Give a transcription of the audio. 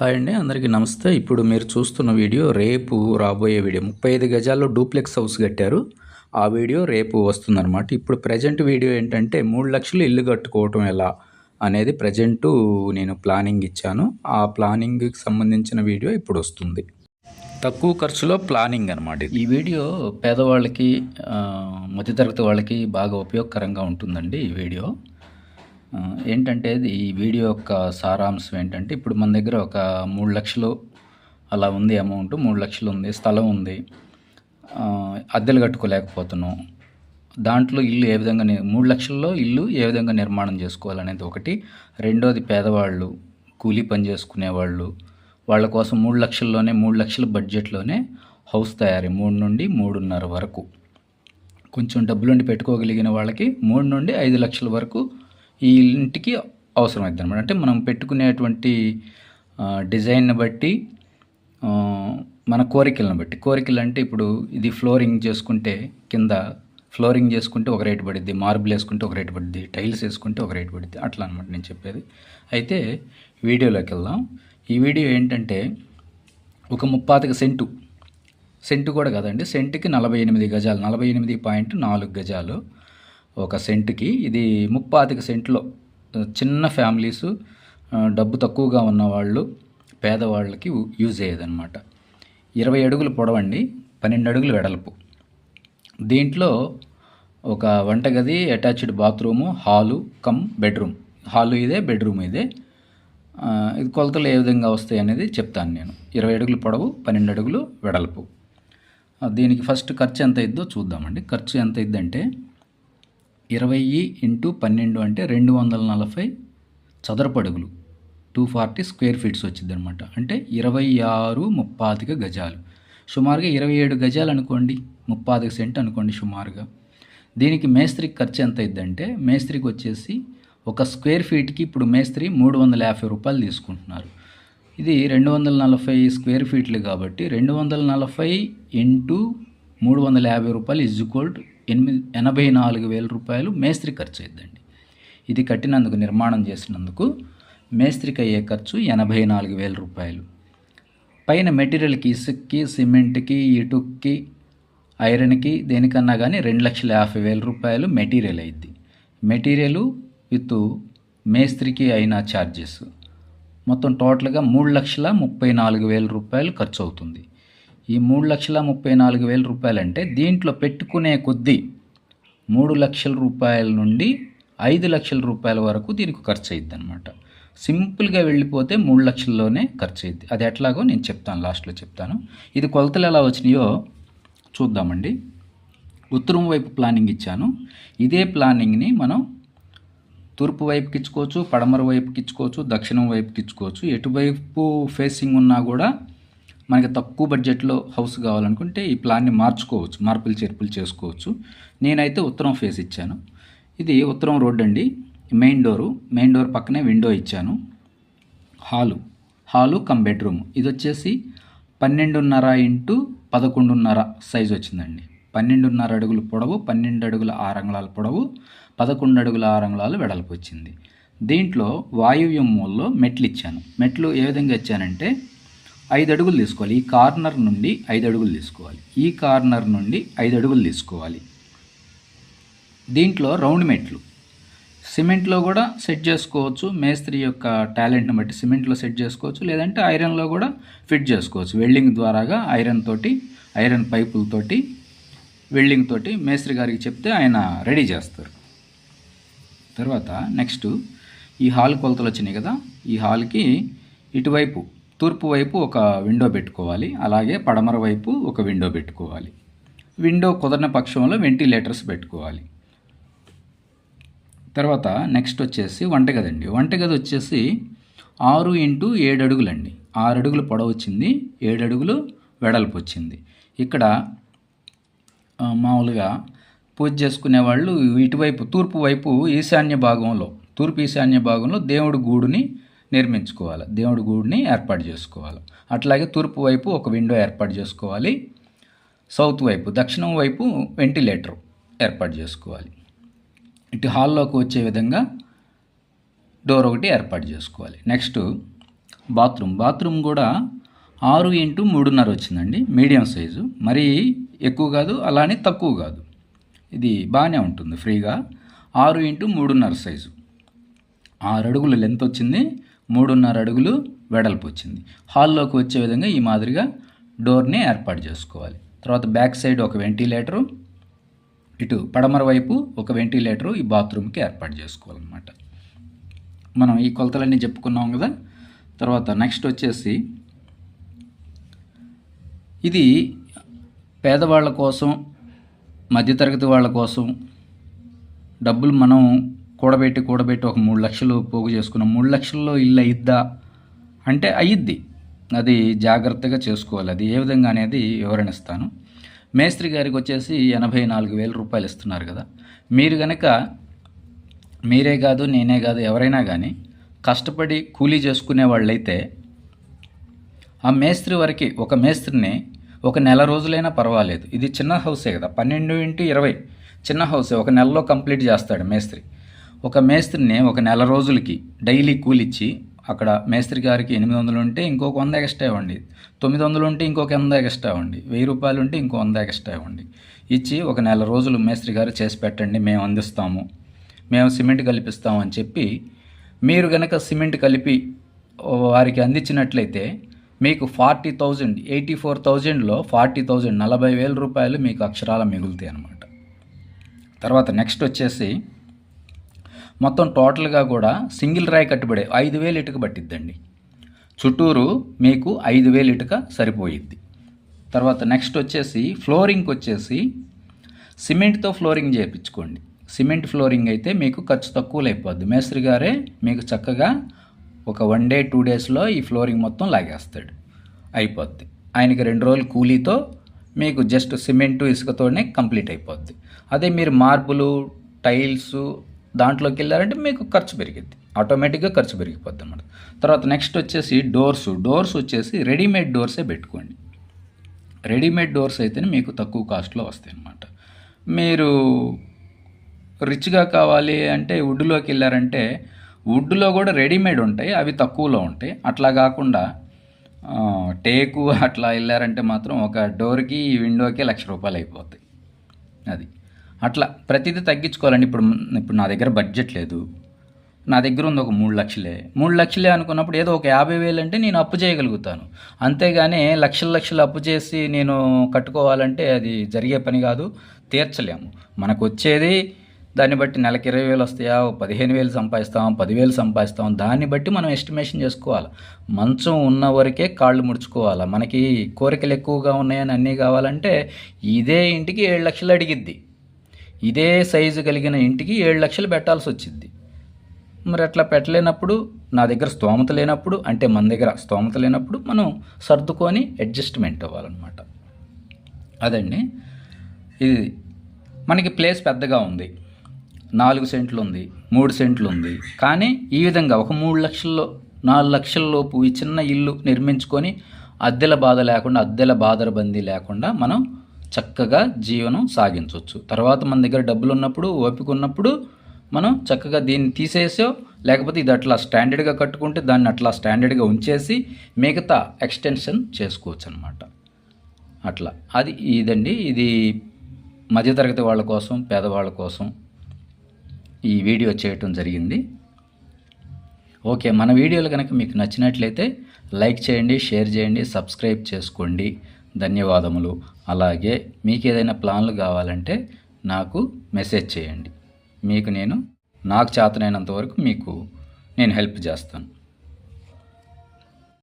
Hi అండి అందరికీ నమస్తే. ఇప్పుడు మీరు చూస్తున్న వీడియో రేపు రాబోయే వీడియో. ముప్పై ఐదు గజాల్లో డూప్లెక్స్ హౌస్ కట్టారు. ఆ వీడియో రేపు వస్తుందన్నమాట. ఇప్పుడు ప్రజెంట్ వీడియో ఏంటంటే మూడు లక్షలు ఇల్లు కట్టుకోవటం ఎలా అనేది ప్రజెంట్ నేను ప్లానింగ్ ఇచ్చాను. ఆ ప్లానింగ్కి సంబంధించిన వీడియో ఇప్పుడు వస్తుంది. తక్కువ ఖర్చులో ప్లానింగ్ అనమాట ఈ వీడియో పేదవాళ్ళకి మధ్యతరగతి వాళ్ళకి బాగా ఉపయోగకరంగా ఉంటుందండి ఈ వీడియో. ఏంటంటే ఈ వీడియో యొక్క సారాంశం ఏంటంటే ఇప్పుడు మన దగ్గర ఒక మూడు లక్షలు అలా ఉంది అమౌంట్ మూడు లక్షలు ఉంది స్థలం ఉంది. అద్దెలు కట్టుకోలేకపోతున్నాం. దాంట్లో ఇల్లు ఏ విధంగా మూడు లక్షల్లో ఇల్లు ఏ విధంగా నిర్మాణం చేసుకోవాలనేది ఒకటి. రెండోది పేదవాళ్ళు కూలీ పని చేసుకునే వాళ్ళు వాళ్ళ కోసం మూడు లక్షల్లోనే మూడు లక్షల బడ్జెట్లోనే హౌస్ తయారీ మూడు నుండి మూడున్నర వరకు. కొంచెం డబ్బులుండి పెట్టుకోగలిగిన వాళ్ళకి మూడు నుండి ఐదు లక్షల వరకు ఈ ఇంటికి అవసరం అవుతుంది అనమాట అంటే మనం పెట్టుకునేటువంటి డిజైన్ని బట్టి మన కోరికలను బట్టి. కోరికలు అంటే ఇప్పుడు ఇది ఫ్లోరింగ్ చేసుకుంటే కింద ఫ్లోరింగ్ చేసుకుంటే ఒక రేటు పడుద్ది మార్బుల్ వేసుకుంటే ఒక రేటు పడుద్ది టైల్స్ వేసుకుంటే ఒక రేటు పడుద్ది అట్లా అనమాట నేను చెప్పేది. అయితే వీడియోలోకి వెళ్దాం. ఈ వీడియో ఏంటంటే ఒక ముప్పాతిక సెంటు. సెంటు కూడా కదండి సెంటుకి నలభై ఎనిమిది గజాలు నలభై ఎనిమిది పాయింట్ నాలుగు గజాలు. ఒక సెంటుకి ఇది ముప్పాతిక సెంట్లో. చిన్న ఫ్యామిలీసు డబ్బు తక్కువగా ఉన్నవాళ్ళు పేదవాళ్ళకి యూజ్ అయ్యేదన్నమాట. ఇరవై అడుగులు పొడవండి పన్నెండు అడుగులు వెడల్పు. దీంట్లో ఒక వంటగది attached bathroom hall cum bedroom. Hall ఇదే బెడ్రూమ్ ఇదే. ఇది కొలతలు ఏ విధంగా వస్తాయి అనేది చెప్తాను నేను. ఇరవై అడుగులు పొడవు పన్నెండు అడుగులు వెడల్పు. దీనికి ఫస్ట్ ఖర్చు ఎంత ఇద్దో చూద్దామండి. ఖర్చు ఎంత ఇద్దంటే ఇరవై ఇంటూ పన్నెండు అంటే రెండు వందల నలభై చదరపడుగులు టూ ఫార్టీ స్క్వేర్ ఫీట్స్ వచ్చింది అనమాట అంటే ఇరవై ఆరు ముప్పాతిక గజాలు. సుమారుగా ఇరవై ఏడు గజాలు అనుకోండి. ముప్పాతిక సెంట్ అనుకోండి సుమారుగా. దీనికి మేస్త్రికి ఖర్చు ఎంత అయిందంటే మేస్త్రికి వచ్చేసి ఒక స్క్వేర్ ఫీట్కి ఇప్పుడు మేస్త్రి మూడు వందల యాభై రూపాయలు తీసుకుంటున్నారు. ఇది రెండు వందల నలభై స్క్వేర్ ఫీట్లు కాబట్టి రెండు వందల నలభై ఇంటూ మూడు వందల యాభై రూపాయలు ఇజ్ ఈక్వల్ ఎనిమిది ఎనభై నాలుగు వేల రూపాయలు మేస్త్రి ఖర్చు అయిందండి ఇది కట్టినందుకు నిర్మాణం చేసినందుకు మేస్త్రికి అయ్యే ఖర్చు ఎనభై నాలుగు వేల రూపాయలు. పైన మెటీరియల్కి ఇసుక్కి సిమెంట్కి ఇటుక్కి ఐరన్కి దేనికన్నా కానీ రెండు లక్షల యాభై వేల రూపాయలు మెటీరియల్ అయింది మెటీరియల్ విత్ మేస్త్రికి అయిన ఛార్జెస్ మొత్తం టోటల్గా మూడు లక్షల ముప్పై నాలుగు వేల రూపాయలు ఖర్చు అవుతుంది. ఈ మూడు లక్షల ముప్పై నాలుగు వేల రూపాయలు అంటే దీంట్లో పెట్టుకునే కొద్దీ మూడు లక్షల రూపాయల నుండి ఐదు లక్షల రూపాయల వరకు దీనికి ఖర్చు అయ్యిద్ది అనమాట సింపుల్గా వెళ్ళిపోతే మూడు లక్షల్లోనే ఖర్చు అయ్యిద్ది అది ఎట్లాగో నేను చెప్తాను లాస్ట్లో చెప్తాను. ఇది కొలతలు ఎలా వచ్చినాయో చూద్దామండి. ఉత్తరం వైపు ప్లానింగ్ ఇచ్చాను. ఇదే ప్లానింగ్ని మనం తూర్పు వైపుకి ఇచ్చుకోవచ్చు పడమర వైపుకి ఇచ్చుకోవచ్చు దక్షిణం వైపుకి ఇచ్చుకోవచ్చు. ఎటువైపు ఫేసింగ్ ఉన్నా కూడా మనకి తక్కువ బడ్జెట్లో హౌస్ కావాలనుకుంటే ఈ ప్లాన్ని మార్చుకోవచ్చు మార్పులు చేర్పులు చేసుకోవచ్చు. నేనైతే ఉత్తరం ఫేస్ ఇచ్చాను. ఇది ఉత్తరం రోడ్ అండి. మెయిన్ డోరు మెయిన్ డోర్ పక్కనే విండో ఇచ్చాను. హాలు హాలు కమ్ బెడ్రూమ్ ఇది వచ్చేసి పన్నెండున్నర ఇంటూ పదకొండున్నర సైజ్ వచ్చిందండి. పన్నెండున్నర అడుగులు పొడవు పన్నెండు అడుగుల ఆరు అంగుళాల పొడవు పదకొండు అడుగుల ఆరు అంగుళాలు వెడల్పు వచ్చింది. దీంట్లో వాయువ్యం మూలలో మెట్లు ఇచ్చాను. మెట్లు ఏ విధంగా ఇచ్చానంటే ఐదు అడుగులు తీసుకోవాలి. ఈ కార్నర్ నుండి ఐదు అడుగులు తీసుకోవాలి. ఈ కార్నర్ నుండి ఐదు అడుగులు తీసుకోవాలి. దీంట్లో రౌండ్ మెట్లు. సిమెంట్లో కూడా సెట్ చేసుకోవచ్చు. మేస్త్రి యొక్క టాలెంట్ని బట్టి సిమెంట్లో సెట్ చేసుకోవచ్చు. లేదంటే ఐరన్లో కూడా ఫిట్ చేసుకోవచ్చు. వెల్డింగ్ ద్వారాగా ఐరన్ తోటి ఐరన్ పైపులతోటి వెల్డింగ్ తోటి మేస్త్రి గారికి చెప్తే ఆయన రెడీ చేస్తారు. తర్వాత నెక్స్ట్ ఈ హాల్ కొలతలు వచ్చినాయి కదా. ఈ హాల్కి ఇటువైపు తూర్పు వైపు ఒక విండో పెట్టుకోవాలి. అలాగే పడమర వైపు ఒక విండో పెట్టుకోవాలి. విండో కుదరని పక్షంలో వెంటిలేటర్స్ పెట్టుకోవాలి. తర్వాత నెక్స్ట్ వచ్చేసి వంటగది అండి వంటగది వచ్చేసి ఆరు ఇంటూ ఏడు అడుగులండి. ఆరు అడుగులు పొడవు వచ్చింది ఏడు అడుగులు వెడల్పు వచ్చింది. ఇక్కడ మామూలుగా పూజ చేసుకునే వాళ్ళు ఇటువైపు తూర్పు వైపు ఈశాన్య భాగంలో తూర్పు ఈశాన్య భాగంలో దేవుడి గూడుని నిర్మించుకోవాలి. దేవుడి గుడిని ఏర్పాటు చేసుకోవాలి. అట్లాగే తూర్పు వైపు ఒక విండో ఏర్పాటు చేసుకోవాలి. సౌత్ వైపు దక్షిణం వైపు వెంటిలేటర్ ఏర్పాటు చేసుకోవాలి. ఇటు హాల్లోకి వచ్చే విధంగా డోర్ ఒకటి ఏర్పాటు చేసుకోవాలి. Next bathroom. బాత్రూమ్ కూడా ఆరు ఇంటూ మూడున్నర వచ్చిందండి. Medium size. మరీ ఎక్కువ కాదు అలానే తక్కువ కాదు. ఇది బాగానే ఉంటుంది ఫ్రీగా. ఆరు ఇంటూ మూడున్నర సైజు. ఆరు అడుగులు లెంత్ వచ్చింది మూడున్నర అడుగులు వెడల్పు వచ్చింది. హాల్లోకి వచ్చే విధంగా ఈ మాదిరిగా డోర్ని ఏర్పాటు చేసుకోవాలి. తర్వాత బ్యాక్ సైడ్ ఒక వెంటిలేటరు ఇటు పడమర వైపు ఒక వెంటిలేటరు ఈ బాత్రూమ్కి ఏర్పాటు చేసుకోవాలన్నమాట. మనం ఈ కొలతలన్నీ చెప్పుకున్నాం కదా. తర్వాత నెక్స్ట్ వచ్చేసి ఇది పేదవాళ్ళ కోసం మధ్యతరగతి వాళ్ళ కోసం డబ్బులు మనం కూడబెట్టి కూడబెట్టి ఒక మూడు లక్షలు పోగు చేసుకున్నాం. మూడు లక్షల్లో ఇల్లు అయిద్దా? అంటే అయ్యిద్ది అది జాగ్రత్తగా చేసుకోవాలి. అది ఏ విధంగా అనేది వివరణిస్తాను. మేస్త్రి గారికి వచ్చేసి ఎనభై నాలుగు వేల రూపాయలు ఇస్తున్నారు కదా. మీరు కనుక మీరే కాదు నేనే కాదు ఎవరైనా కానీ కష్టపడి కూలీ చేసుకునే వాళ్ళైతే ఆ మేస్త్రి వరకు ఒక మేస్త్రిని ఒక నెల రోజులైనా పర్వాలేదు. ఇది చిన్న హౌసే కదా. పన్నెండు ఇంటూ ఇరవై. చిన్న హౌసే. ఒక నెలలో కంప్లీట్ చేస్తాడు మేస్త్రి. ఒక మేస్త్రిని ఒక నెల రోజులకి డైలీ కూలిచ్చి అక్కడ మేస్త్రి గారికి ఎనిమిది వందలు ఉంటే ఇంకొక వంద ఎక్స్ట్రా ఇవ్వండి. తొమ్మిది వందలు ఉంటే ఇంకొక వంద ఎక్స్ట్రా ఇవ్వండి. వెయ్యి రూపాయలు ఉంటే ఇంకో వంద ఎక్స్ట్రా ఇవ్వండి. ఇచ్చి ఒక నెల రోజులు మేస్త్రి గారు చేసి పెట్టండి మేము అందిస్తాము. మేము సిమెంట్ కల్పిస్తాము అని చెప్పి మీరు కనుక సిమెంట్ కలిపి వారికి అందించినట్లయితే మీకు ఫార్టీ థౌజండ్ ఎయిటీ ఫోర్ థౌజండ్లో ఫార్టీ థౌజండ్ నలభై వేల రూపాయలు మీకు అక్షరాల మిగులుతాయి అన్నమాట. తర్వాత నెక్స్ట్ వచ్చేసి మొత్తం టోటల్గా కూడా సింగిల్ రాయి కట్టుబడే ఐదు వేలు ఇటుక పట్టిద్దండి. చుట్టూరు మీకు ఐదు వేలు ఇటుక సరిపోయిద్ది. తర్వాత నెక్స్ట్ వచ్చేసి ఫ్లోరింగ్కి వచ్చేసి సిమెంట్తో ఫ్లోరింగ్ చేయించుకోండి. సిమెంట్ ఫ్లోరింగ్ అయితే మీకు ఖర్చు తక్కువలో అయిపోద్ది. మేస్త్రి గారే మీకు చక్కగా ఒక వన్ డే టూ డేస్లో ఈ ఫ్లోరింగ్ మొత్తం లాగేస్తాడు. అయిపోద్ది. ఆయనకి రెండు రోజులు కూలీతో మీకు జస్ట్ సిమెంటు ఇసుకతోనే కంప్లీట్ అయిపోద్ది. అదే మీరు మార్బులు టైల్స్ దాంట్లోకి వెళ్ళారంటే మీకు ఖర్చు పెరిగిద్ది. ఆటోమేటిక్గా ఖర్చు పెరిగిపోద్ది అనమాట తర్వాత నెక్స్ట్ వచ్చేసి డోర్స్ డోర్స్ వచ్చేసి రెడీమేడ్ డోర్సే పెట్టుకోండి. రెడీమేడ్ డోర్స్ అయితేనే మీకు తక్కువ కాస్ట్లో వస్తాయి అన్నమాట. మీరు రిచ్గా కావాలి అంటే వుడ్లోకి వెళ్ళారంటే వుడ్లో కూడా రెడీమేడ్ ఉంటాయి అవి తక్కువలో ఉంటాయి. అట్లా కాకుండా టేకు అట్లా వెళ్ళారంటే మాత్రం ఒక డోర్కి విండోకి లక్ష రూపాయలు అయిపోతాయి. అది. అట్లా ప్రతిదీ తగ్గించుకోవాలండి ఇప్పుడు ఇప్పుడు నా దగ్గర బడ్జెట్ లేదు. నా దగ్గర ఉంది ఒక మూడు లక్షలే. మూడు లక్షలే అనుకున్నప్పుడు ఏదో ఒక యాభై వేలు అంటే నేను అప్పు చేయగలుగుతాను. అంతేగాని లక్షల లక్షలు అప్పు చేసి నేను కట్టుకోవాలంటే అది జరిగే పని కాదు తీర్చలేము. మనకు వచ్చేది దాన్ని బట్టి నెలకి ఇరవై వేలు వస్తాయా? పదిహేను వేలు సంపాదిస్తాం పదివేలు సంపాదిస్తాం. దాన్ని బట్టి మనం ఎస్టిమేషన్ చేసుకోవాలి? మంచం ఉన్న వరకే కాళ్ళు ముడుచుకోవాలి? మనకి కోరికలు ఎక్కువగా ఉన్నాయని అన్నీ కావాలంటే ఇదే ఇంటికి ఏడు లక్షలు అడిగిద్ది. ఇదే సైజు కలిగిన ఇంటికి ఏడు లక్షలు పెట్టాల్సి వచ్చింది. మరి అట్లా పెట్టలేనప్పుడు నా దగ్గర స్తోమత లేనప్పుడు అంటే మన దగ్గర స్తోమత లేనప్పుడు మనం సర్దుకొని అడ్జస్ట్మెంట్ అవ్వాలన్నమాట. అదండి. ఇది మనకి ప్లేస్ పెద్దగా ఉంది. నాలుగు సెంట్లు ఉంది మూడు సెంట్లు ఉంది. కానీ ఈ విధంగా ఒక మూడు లక్షల్లో నాలుగు లక్షల లోపు ఈ చిన్న ఇల్లు నిర్మించుకొని అద్దెల బాధ లేకుండా అద్దెల బాధరబందీ లేకుండా మనం చక్కగా జీవనం సాగించవచ్చు. తర్వాత మన దగ్గర డబ్బులు ఉన్నప్పుడు ఓపిక ఉన్నప్పుడు మనం చక్కగా దీన్ని తీసేసో లేకపోతే ఇది అట్లా స్టాండర్డ్గా కట్టుకుంటే దాన్ని అట్లా స్టాండర్డ్గా ఉంచేసి మిగతా ఎక్స్టెన్షన్ చేసుకోవచ్చు అనమాట అట్లా. అది ఇదండి. ఇది మధ్యతరగతి వాళ్ళ కోసం పేదవాళ్ళ కోసం ఈ వీడియో చేయటం జరిగింది. ఓకే. మన వీడియోలు కనుక మీకు నచ్చినట్లయితే లైక్ చేయండి షేర్ చేయండి సబ్స్క్రైబ్ చేసుకోండి. ధన్యవాదములు. అలాగే మీకు ఏదైనా ప్లాన్లు కావాలంటే నాకు మెసేజ్ చేయండి. మీకు నేను నాకు చేతనైనంత వరకు మీకు నేను హెల్ప్ చేస్తాను.